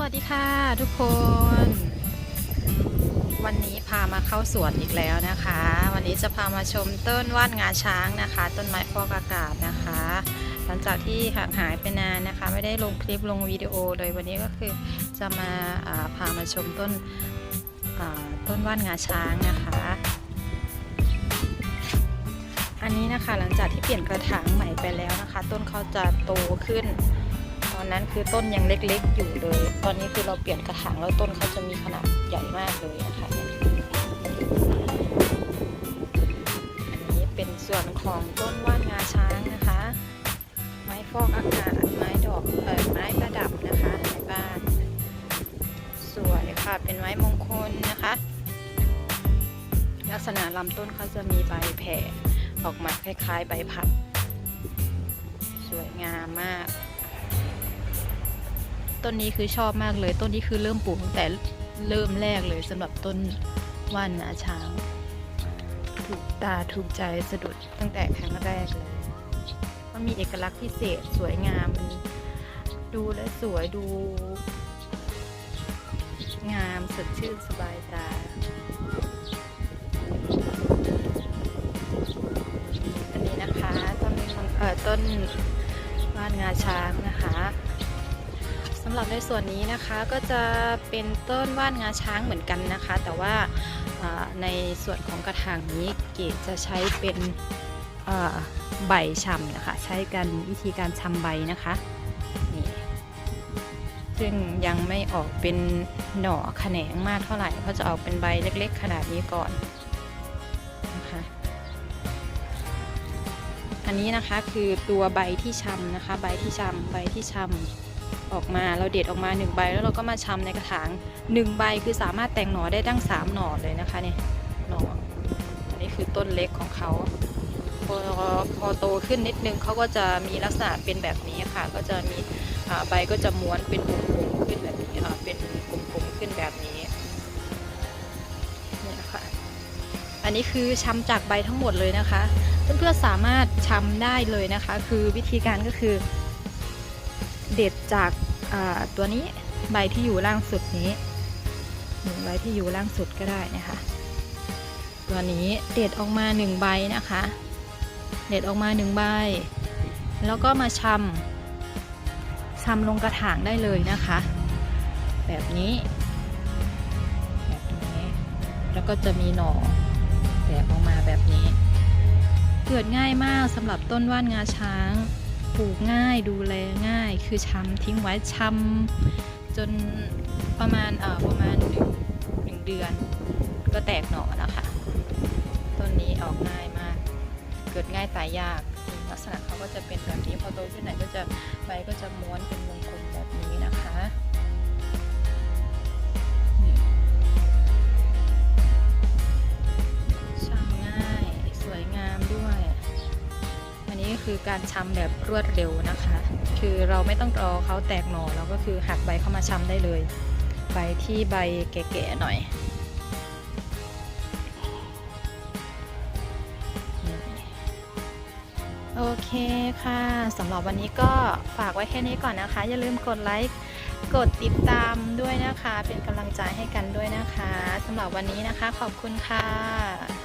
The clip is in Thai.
วัสดีค่ะทุกคน วันนี้พามาเข้าสวนอีกแล้วนะคะ วันนี้จะพามาชมต้นว่านงาช้างนะคะ ต้นไม้ฟอกอากาศนะคะ หลังจากที่ห่างหายไปนานนะคะ ไม่ได้ลงคลิปลงวิดีโอเลยวันนี้ก็คือจะมาาพามาชมต้นต้นว่านงาช้างนะคะ อันนี้นะคะหลังจากที่เปลี่ยนกระถางใหม่ไปแล้วนะคะ ต้นเขาจะโตขึ้น อนนั้นคือต้นยังเล็กๆอยู่เลย ตอนนี้คือเราเปลี่ยนกระถางแล้วต้นเขาจะมีขนาดใหญ่มากเลยนะคะอันนี้เป็นส่วนของต้นว่านงาช้างนะคะ ไม้ฟอกอากาศไม้ดอกเอ่อไม้ประดับนะคะในบ้าน สวยค่ะเป็นไม้มงคลนะคะ ลักษณะลำต้นเขาจะมีใบแผ่ออกมาคล้ายๆ ใบผัด สวยงามมาก ต้นนี้คือชอบมากเลย ต้นนี้คือเริ่มปลูกตั้งแต่เริ่มแรกเลยสำหรับต้นว่านนาช้างถูกตาถูกใจสะดุดตั้งแต่ครั้งแรกเลยมันมีเอกลักษณ์พิเศษสวยงามมันดูและสวยดู งามสดชื่นสบายตา อันนี้นะคะต้นเอ่อต้นว่านงาช้างนะคะ สำหรับในส่วนนี้นะคะก็จะเป็นต้นว่านงาช้างเหมือนกันนะคะ แต่ว่าในส่วนของกระถางนี้เกดจะใช้เป็นใบชำนะคะ ใช้กันวิธีการชำใบนะคะนี่ซึ่งยังไม่ออกเป็นหน่อแขนงมากเท่าไหร่เพราะจะออกเป็นใบเล็กๆ ขนาดนี้ก่อนนะคะอันนี้นะคะคือตัวใบที่ชำนะคะ ใบที่ชำใบที่ชำ ออกมา เราเด็ดออกมาหนึ่งใบ แล้วเราก็มาชำในกระถางหนึ่งใบคือสามารถแต่งหน่อได้ตั้งสามหน่อเลยนะคะเนี่ยหน่ออันนี้คือต้นเล็กของเขาพอพอโตขึ้นนิดนึงเขาก็จะมีลักษณะเป็นแบบนี้ค่ะ ก็จะมีใบก็จะม้วนเป็นกลมๆขึ้นแบบนี้เป็นกลมๆขึ้นแบบนี้นี่นะคะอันนี้คือชำจากใบทั้งหมดเลยนะคะเพื่อนๆสามารถชำได้เลยนะคะ คือวิธีการก็คือเด็ดจาก ตัวนี้ใบที่อยู่ล่างสุดนี้หนึ่งใบที่อยู่ล่างสุดก็ได้นะคะ ตัวนี้เด็ดออกมาหนึ่งใบนะคะ เด็ดออกมาหนึ่งใบ แล้วก็มาชำชำลงกระถางได้เลยนะคะ แบบนี้ แบบนี้ แล้วก็จะมีหน่อแตกออกมาแบบนี้ เกิดง่ายมากสำหรับต้นว่านงาช้าง ปลูกง่ายดูแลง่าย คือชำทิ้งไว้ชำจนประมาณเอ่อประมาณหนึ่งหนึ่งเดือน ก็แตกหน่อแล้วค่ะต้นนี้ออกง่ายมาก เกิดง่ายตายยากลักษณะเขาก็จะเป็นแบบนี้พอโตขึ้นไหนก็จะใบก็จะม้วนเป็นวงกลมแบบนี้นะคะ คือการชำแบบรวดเร็วนะคะ คือเราไม่ต้องรอเขาแตกหน่อเราก็คือหักใบเข้ามาชำได้เลยใบที่ใบแก่ๆหน่อยโอเคค่ะสำหรับวันนี้ก็ฝากไว้แค่นี้ก่อนนะคะ อย่าลืมกดไลค์กดติดตามด้วยนะคะ เป็นกำลังใจให้กันด้วยนะคะสำหรับวันนี้นะคะ ขอบคุณค่ะ